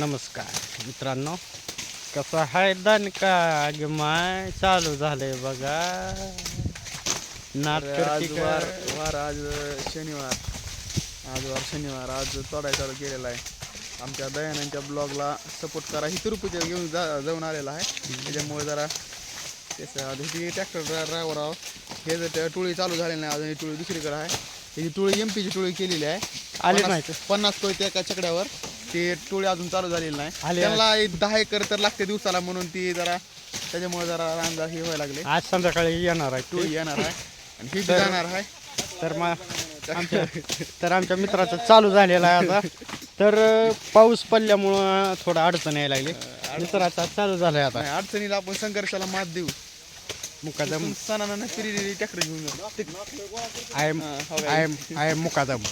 नमस्कार मित्रांनो. कसा आहे दणका आगमाय चालू झालंय बघा. नाट आज वार? वार आज शनिवार. आज वार शनिवार आज तोडाय चालू केलेला आहे. आमच्या दयानंच्या ब्लॉगला सपोर्ट करा. ही तिरुपती घेऊन जा जाऊन आलेला आहे. त्याच्यामुळे जरा त्याचं ही ट्रॅक्टर ड्रायव्हर आहो हे जर त्या टोळी चालू झालेली नाही अजून ही टोळी दुसरीकडे आहे. ही टोळी एम पीची टोळी केलेली आहे. आले पन्नास- नाहीत. पन्नास कोयते एका छकड्यावर ते टोळी अजून चालू झालेली नाही. आले. त्यांना एक दहा एकर तर लागते दिवसाला म्हणून ती जरा त्याच्यामुळे जरा रांजा हे व्हायला लागले. आज संध्याकाळी येणार आहे टोळी. येणार आहे आणि ही बी जाणार आहे. तर मग आमच्या तर आमच्या मित्राचं चालू झालेलं आहे आता. तर अं, पाऊस पडल्यामुळं थोडं अडचण यायला लागली. मित्राचा चालू झालाय आता. नाही, अडचणीला आपण संघर्षाला मात देऊ. मुकादम. सणानं फिरलेली ट्रॅक्टर घेऊन जाऊ. आय एम हा, हो. I am I am Mukadam.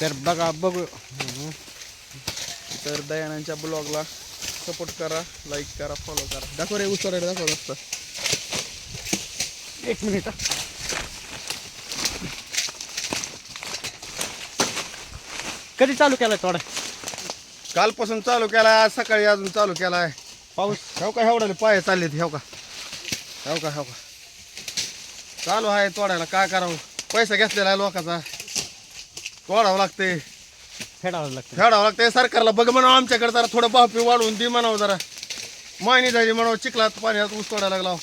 तर बघा बघू. तर दयानंदच्या ब्लॉगला सपोर्ट करा लाईक करा फॉलो करा. दाखव रे उचल रे दाखव असतं एक मिनिट हा. कधी चालू केलाय थोडा? कालपासून चालू केला आज सकाळी अजून चालू केलाय. पाऊस? हेव का हेवडाले पाय चाललेत हेव का? हेव का हेव का? चालू आहे तोडायला काय करावं? पैसा घेतलेला आहे लोकांचा. तोडावं लागते. फेडावं लागतं. फेडावं लागते. सरकारला बघ म्हणावं आमच्याकडे जरा थोडं भावपी वाढवून दे म्हणावं जरा. मायनी झाली म्हणावं चिखलात पाण्यात ऊस तोडायला लागला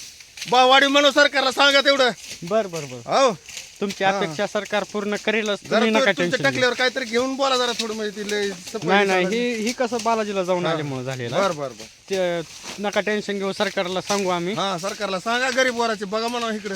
भाववाढी म्हणावं सरकारला सांगा तेवढं. बर बर बर. हो. तुमची हा. अपेक्षा सरकार पूर्ण करेलच जरा तू- तुमच्या घेऊ. टाकल्यावर काहीतरी घेऊन बोला जरा थोडं म्हणजे ती लय सफाई नाही नाही झाली. ही ही कसं बालाजीला जाऊन आल्यामुळे झालेलं. बर बर बर. ते नका टेन्शन घेऊ सरकारला सांगू आम्ही. हा सरकारला सांगा गरीब वराचे बघा म्हणा इकडे.